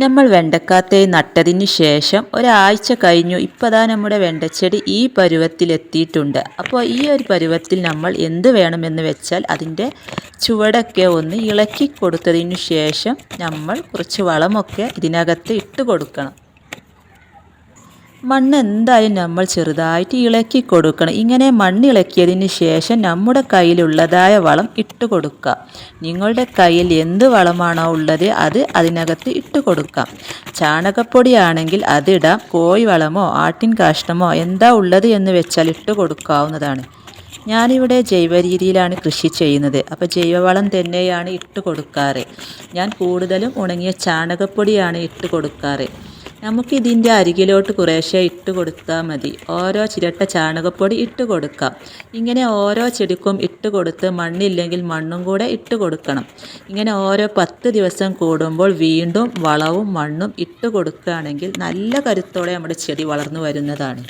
നമ്മൾ വെണ്ടക്കാത്തെ നട്ടതിന് ശേഷം ഒരാഴ്ച കഴിഞ്ഞു. ഇപ്പോൾ ദാ നമ്മുടെ വെണ്ടച്ചെടി ഈ പരുവത്തിലെത്തിയിട്ടുണ്ട്. അപ്പോൾ ഈ ഒരു പരുവത്തിൽ നമ്മൾ എന്ത് വേണമെന്ന് വെച്ചാൽ അതിന്റെ ചുവടൊക്കെ ഒന്ന് ഇളക്കി കൊടുത്തതിന് ശേഷം നമ്മൾ കുറച്ച് വളമൊക്കെ ഇതിനകത്ത് ഇട്ട് കൊടുക്കണം. മണ്ണ് എന്തായാലും നമ്മൾ ചെറുതായിട്ട് ഇളക്കി കൊടുക്കണം. ഇങ്ങനെ മണ്ണ് ഇളക്കിയതിന് ശേഷം നമ്മുടെ കയ്യിലുള്ളതായ വളം ഇട്ട് കൊടുക്കുക നിങ്ങളുടെ കയ്യിൽ എന്ത് വളമാണോ ഉള്ളത് അത് അതിനകത്ത് ഇട്ട് കൊടുക്കാം. ചാണകപ്പൊടിയാണെങ്കിൽ അതിടാം. കോഴി വളമോ ആട്ടിൻ കാഷ്ടമോ എന്താ ഉള്ളത് എന്ന് വെച്ചാൽ ഇട്ട് കൊടുക്കാവുന്നതാണ്. ഞാനിവിടെ ജൈവ രീതിയിലാണ് കൃഷി ചെയ്യുന്നത്. അപ്പോൾ ജൈവവളം തന്നെയാണ് ഇട്ട് കൊടുക്കാറ്. ഞാൻ കൂടുതലും ഉണങ്ങിയ ചാണകപ്പൊടിയാണ് ഇട്ട് കൊടുക്കാറ്. നമുക്ക് ഇതിന്റെ അരികിലോട്ട് കുറേശ്ശെ ഇട്ട് കൊടുത്താൽ മതി. ഓരോ ചിരട്ട ചാണകപ്പൊടി ഇട്ട് കൊടുക്കാം. ഇങ്ങനെ ഓരോ ചെടിക്കും ഇട്ട് കൊടുത്ത് മണ്ണില്ലെങ്കിൽ മണ്ണും കൂടെ ഇട്ട് കൊടുക്കണം. ഇങ്ങനെ ഓരോ പത്ത് ദിവസം കൂടുമ്പോൾ വീണ്ടും വളവും മണ്ണും ഇട്ട് കൊടുക്കുകയാണെങ്കിൽ നല്ല കരുത്തോടെ നമ്മുടെ ചെടി വളർന്നു വരുന്നതാണ്.